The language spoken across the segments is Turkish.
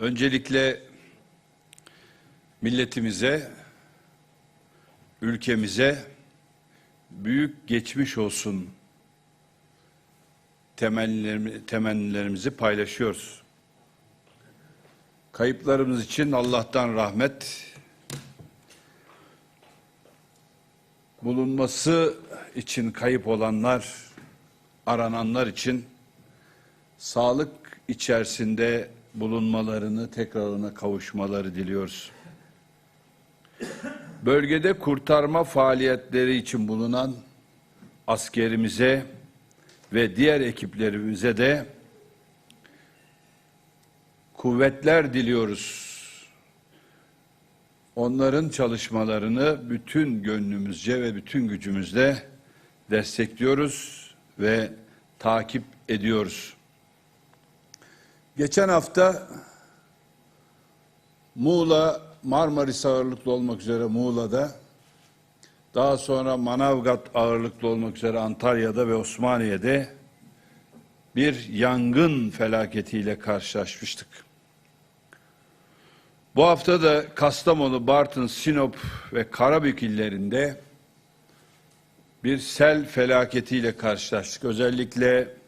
Öncelikle milletimize, ülkemize büyük geçmiş olsun temennilerimi- temennilerimizi paylaşıyoruz. Kayıplarımız için Allah'tan rahmet, bulunması için kayıp olanlar, arananlar için sağlık içerisinde bulunmalarını, tekrarına kavuşmaları diliyoruz. Bölgede kurtarma faaliyetleri için bulunan askerimize ve diğer ekiplerimize de kuvvetler diliyoruz. Onların çalışmalarını bütün gönlümüzce ve bütün gücümüzle destekliyoruz ve takip ediyoruz. Geçen hafta Muğla, Marmaris ağırlıklı olmak üzere Muğla'da, daha sonra Manavgat ağırlıklı olmak üzere Antalya'da ve Osmaniye'de bir yangın felaketiyle karşılaşmıştık. Bu hafta da Kastamonu, Bartın, Sinop ve Karabük illerinde bir sel felaketiyle karşılaştık. Özellikle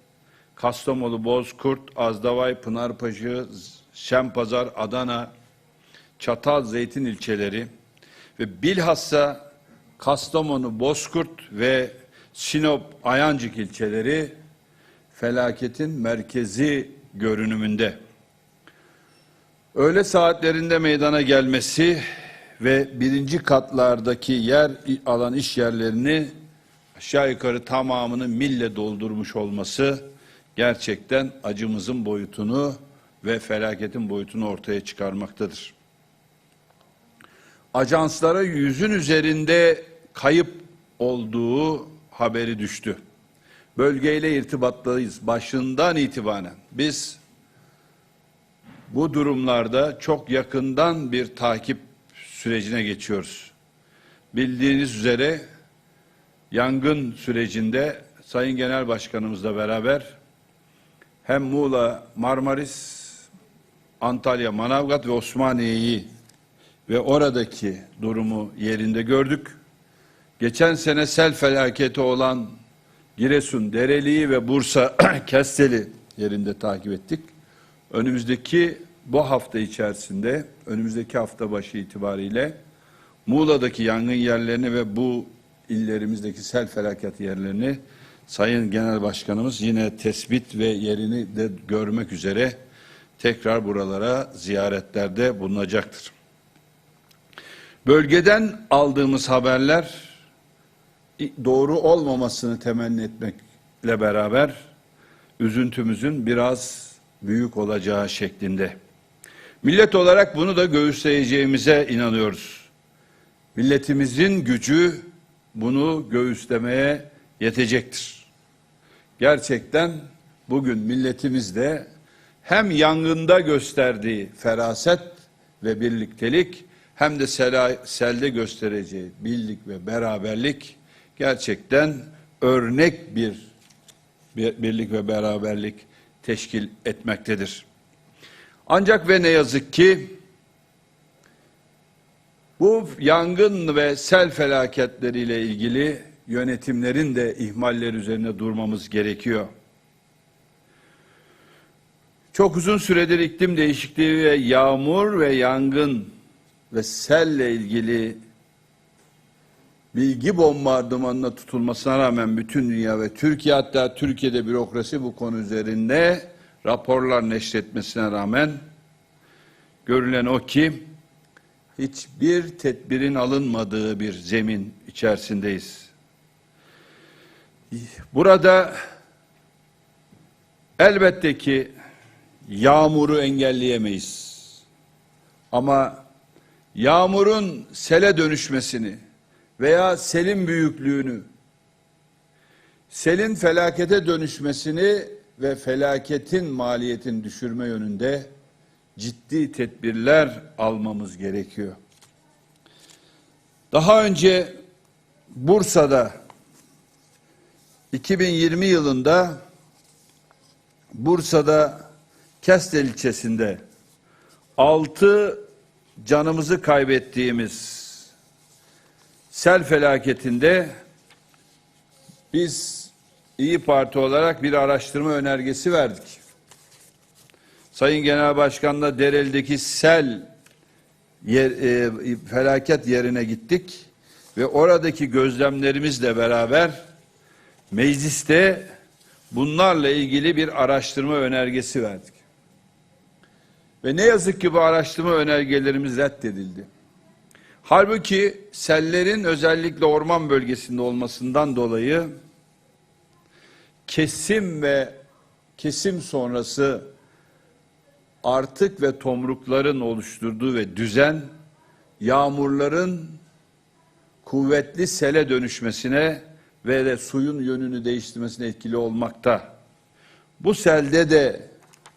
Kastamonu, Bozkurt, Azdavay, Pınarbaşı, Şempazar, Adana, Çatal, Zeytin ilçeleri ve bilhassa Kastamonu, Bozkurt ve Sinop, Ayancık ilçeleri felaketin merkezi görünümünde. Öğle saatlerinde meydana gelmesi ve birinci katlardaki yer alan iş yerlerini aşağı yukarı tamamını mille doldurmuş olması gerçekten acımızın boyutunu ve felaketin boyutunu ortaya çıkarmaktadır. Ajanslara yüzün üzerinde kayıp olduğu haberi düştü. Bölgeyle irtibatlıyız başından itibaren. Biz bu durumlarda çok yakından bir takip sürecine geçiyoruz. Bildiğiniz üzere yangın sürecinde Sayın Genel Başkanımızla beraber hem Muğla, Marmaris, Antalya, Manavgat ve Osmaniye'yi ve oradaki durumu yerinde gördük. Geçen sene sel felaketi olan Giresun, Dereli'yi ve Bursa, Kesteli yerinde takip ettik. Önümüzdeki bu hafta içerisinde, önümüzdeki hafta başı itibariyle Muğla'daki yangın yerlerini ve bu illerimizdeki sel felaketi yerlerini Sayın Genel Başkanımız yine tespit ve yerini de görmek üzere tekrar buralara ziyaretlerde bulunacaktır. Bölgeden aldığımız haberler doğru olmamasını temenni etmekle beraber üzüntümüzün biraz büyük olacağı şeklinde. Millet olarak bunu da göğüsleyeceğimize inanıyoruz. Milletimizin gücü bunu göğüslemeye yetecektir. Gerçekten bugün milletimiz de hem yangında gösterdiği feraset ve birliktelik hem de selde göstereceği birlik ve beraberlik gerçekten örnek bir- birlik ve beraberlik teşkil etmektedir. Ancak ve ne yazık ki bu yangın ve sel felaketleriyle ilgili yönetimlerin de ihmalleri üzerine durmamız gerekiyor. Çok uzun süredir iklim değişikliği ve yağmur ve yangın ve selle ilgili bilgi bombardımanına tutulmasına rağmen bütün dünya ve Türkiye hatta Türkiye'de bürokrasi bu konu üzerinde raporlar neşretmesine rağmen görülen o ki hiçbir tedbirin alınmadığı bir zemin içerisindeyiz. Burada elbette ki yağmuru engelleyemeyiz. Ama yağmurun sele dönüşmesini veya selin büyüklüğünü, selin felakete dönüşmesini ve felaketin maliyetini düşürme yönünde ciddi tedbirler almamız gerekiyor. Daha önce Bursa'da 2020 yılında Bursa'da Kestel ilçesinde altı canımızı kaybettiğimiz sel felaketinde biz İyi Parti olarak bir araştırma önergesi verdik. Sayın Genel Başkan'la Dereli'deki sel yer, e, felaket yerine gittik ve oradaki gözlemlerimizle beraber mecliste bunlarla ilgili bir araştırma önergesi verdik. Ve ne yazık ki bu araştırma önergelerimiz reddedildi. Halbuki sellerin özellikle orman bölgesinde olmasından dolayı kesim ve kesim sonrası artık ve tomrukların oluşturduğu ve düzen yağmurların kuvvetli sele dönüşmesine ve de suyun yönünü değiştirmesine etkili olmakta. Bu selde de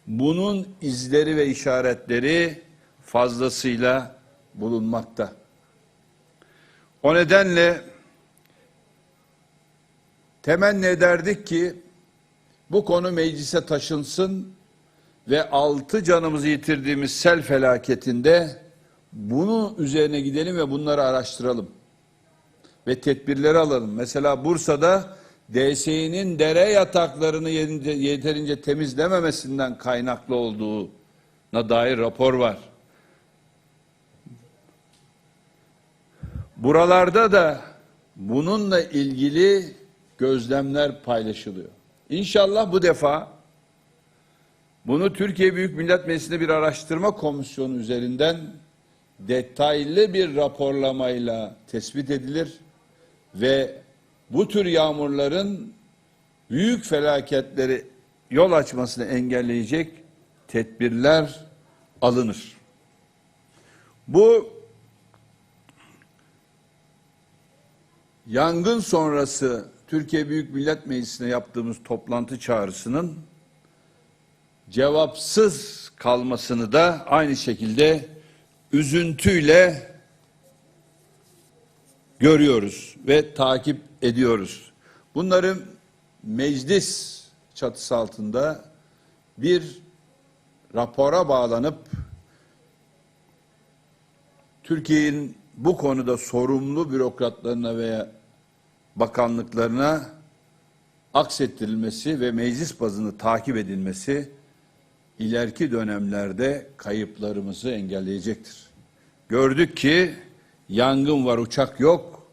bunun izleri ve işaretleri fazlasıyla bulunmakta. O nedenle temenni ederdik ki bu konu meclise taşınsın ve altı canımızı yitirdiğimiz sel felaketinde bunu üzerine gidelim ve bunları araştıralım. Ve tedbirleri alalım. Mesela Bursa'da DSİ'nin dere yataklarını yeterince, temizlememesinden kaynaklı olduğuna dair rapor var. Buralarda da bununla ilgili gözlemler paylaşılıyor. İnşallah bu defa bunu Türkiye Büyük Millet Meclisi'nde bir araştırma komisyonu üzerinden detaylı bir raporlamayla tespit edilir ve bu tür yağmurların büyük felaketleri yol açmasını engelleyecek tedbirler alınır. Bu yangın sonrası Türkiye Büyük Millet Meclisi'ne yaptığımız toplantı çağrısının cevapsız kalmasını da aynı şekilde üzüntüyle görüyoruz ve takip ediyoruz. Bunların meclis çatısı altında bir rapora bağlanıp Türkiye'nin bu konuda sorumlu bürokratlarına veya bakanlıklarına aksettirilmesi ve meclis bazını takip edilmesi ileriki dönemlerde kayıplarımızı engelleyecektir. Gördük ki yangın var uçak yok,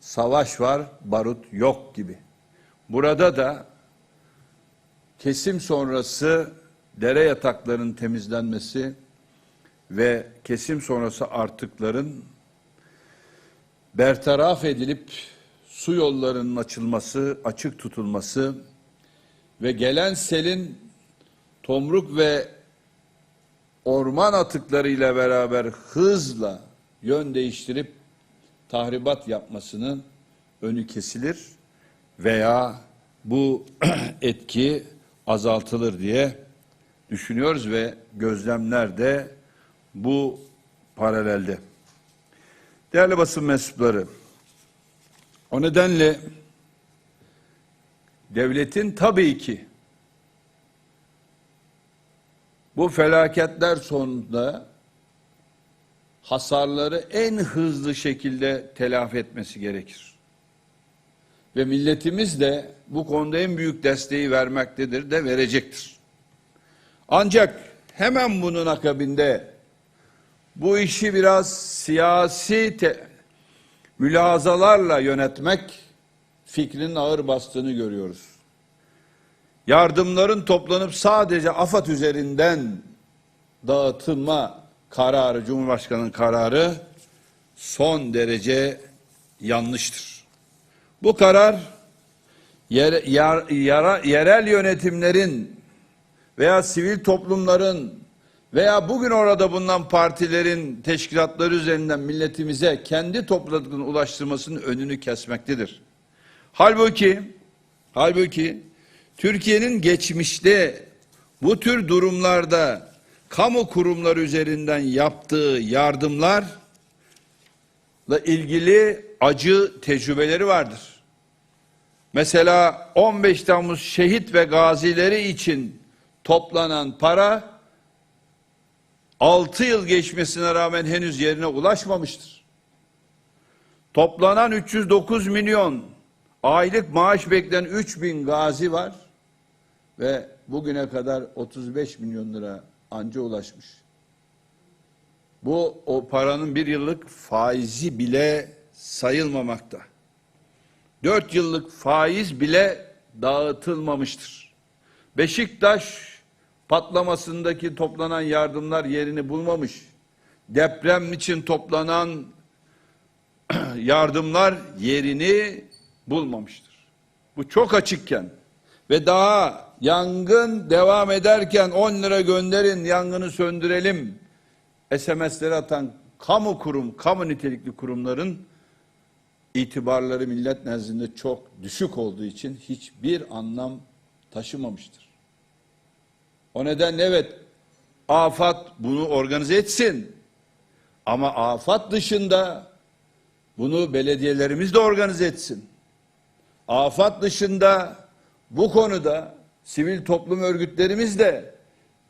savaş var barut yok gibi. Burada da kesim sonrası dere yataklarının temizlenmesi ve kesim sonrası artıkların bertaraf edilip su yollarının açılması, açık tutulması ve gelen selin tomruk ve orman atıklarıyla beraber hızla yön değiştirip tahribat yapmasının önü kesilir veya bu etki azaltılır diye düşünüyoruz ve gözlemler de bu paralelde. Değerli basın mensupları, o nedenle devletin tabii ki bu felaketler sonunda hasarları en hızlı şekilde telafi etmesi gerekir. Ve milletimiz de bu konuda en büyük desteği vermektedir de verecektir. Ancak hemen bunun akabinde bu işi biraz siyasi te- mülazalarla yönetmek fikrinin ağır bastığını görüyoruz. Yardımların toplanıp sadece AFAD üzerinden dağıtılma kararı, Cumhurbaşkanı'nın kararı son derece yanlıştır. Bu karar yer, yer, yara, yerel yönetimlerin veya sivil toplumların veya bugün orada bulunan partilerin teşkilatları üzerinden milletimize kendi topladıklarını ulaştırmasının önünü kesmektedir. Halbuki halbuki Türkiye'nin geçmişte bu tür durumlarda kamu kurumları üzerinden yaptığı yardımlarla ilgili acı tecrübeleri vardır. Mesela 15 Temmuz şehit ve gazileri için toplanan para 6 yıl geçmesine rağmen henüz yerine ulaşmamıştır. Toplanan 309 milyon aylık maaş bekleyen 3000 gazi var ve bugüne kadar 35 milyon lira anca ulaşmış. Bu o paranın bir yıllık faizi bile sayılmamakta. Dört yıllık faiz bile dağıtılmamıştır. Beşiktaş patlamasındaki toplanan yardımlar yerini bulmamış. Deprem için toplanan yardımlar yerini bulmamıştır. Bu çok açıkken ve daha yangın devam ederken 10 lira gönderin yangını söndürelim SMS'leri atan kamu kurum, kamu nitelikli kurumların itibarları millet nezdinde çok düşük olduğu için hiçbir anlam taşımamıştır. O nedenle evet afat bunu organize etsin. Ama afat dışında bunu belediyelerimiz de organize etsin. Afat dışında bu konuda sivil toplum örgütlerimiz de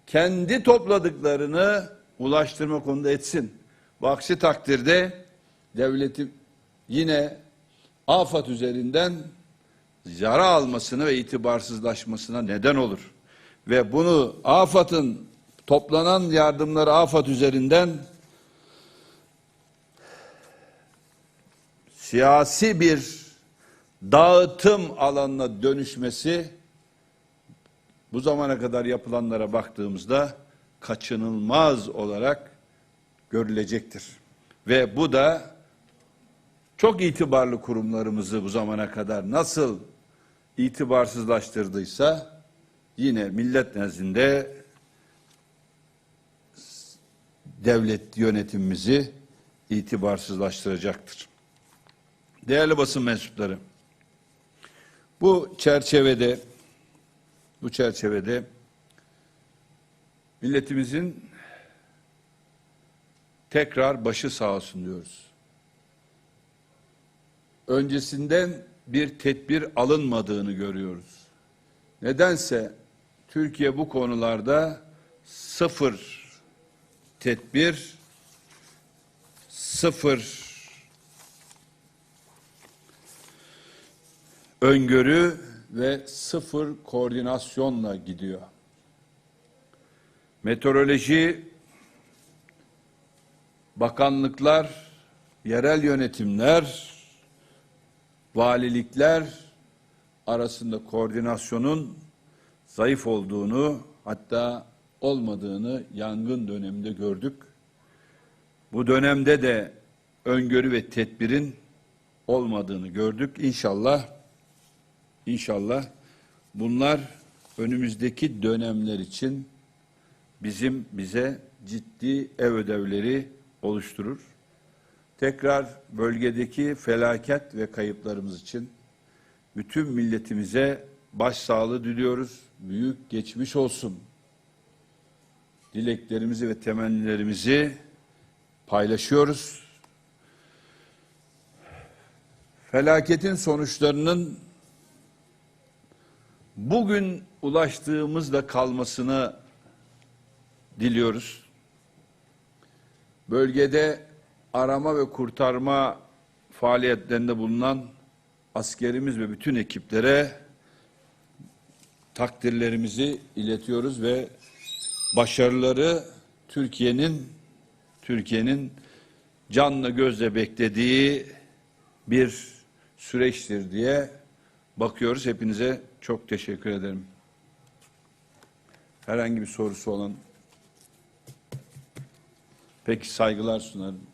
kendi topladıklarını ulaştırma konuda etsin. Bu aksi takdirde devletin yine afat üzerinden yara almasına ve itibarsızlaşmasına neden olur. Ve bunu AFAD'ın toplanan yardımları AFAD üzerinden siyasi bir dağıtım alanına dönüşmesi bu zamana kadar yapılanlara baktığımızda kaçınılmaz olarak görülecektir. Ve bu da çok itibarlı kurumlarımızı bu zamana kadar nasıl itibarsızlaştırdıysa yine millet nezdinde devlet yönetimimizi itibarsızlaştıracaktır. Değerli basın mensupları, bu çerçevede bu çerçevede milletimizin tekrar başı sağ olsun diyoruz. Öncesinden bir tedbir alınmadığını görüyoruz. Nedense Türkiye bu konularda sıfır tedbir, sıfır öngörü ve sıfır koordinasyonla gidiyor. Meteoroloji, bakanlıklar, yerel yönetimler, valilikler arasında koordinasyonun zayıf olduğunu hatta olmadığını yangın döneminde gördük. Bu dönemde de öngörü ve tedbirin olmadığını gördük. İnşallah İnşallah bunlar önümüzdeki dönemler için bizim bize ciddi ev ödevleri oluşturur. Tekrar bölgedeki felaket ve kayıplarımız için bütün milletimize başsağlığı diliyoruz. Büyük geçmiş olsun. Dileklerimizi ve temennilerimizi paylaşıyoruz. Felaketin sonuçlarının bugün ulaştığımızda kalmasını diliyoruz. Bölgede arama ve kurtarma faaliyetlerinde bulunan askerimiz ve bütün ekiplere takdirlerimizi iletiyoruz ve başarıları Türkiye'nin Türkiye'nin canla gözle beklediği bir süreçtir diye bakıyoruz. Hepinize çok teşekkür ederim. Herhangi bir sorusu olan peki saygılar sunarım.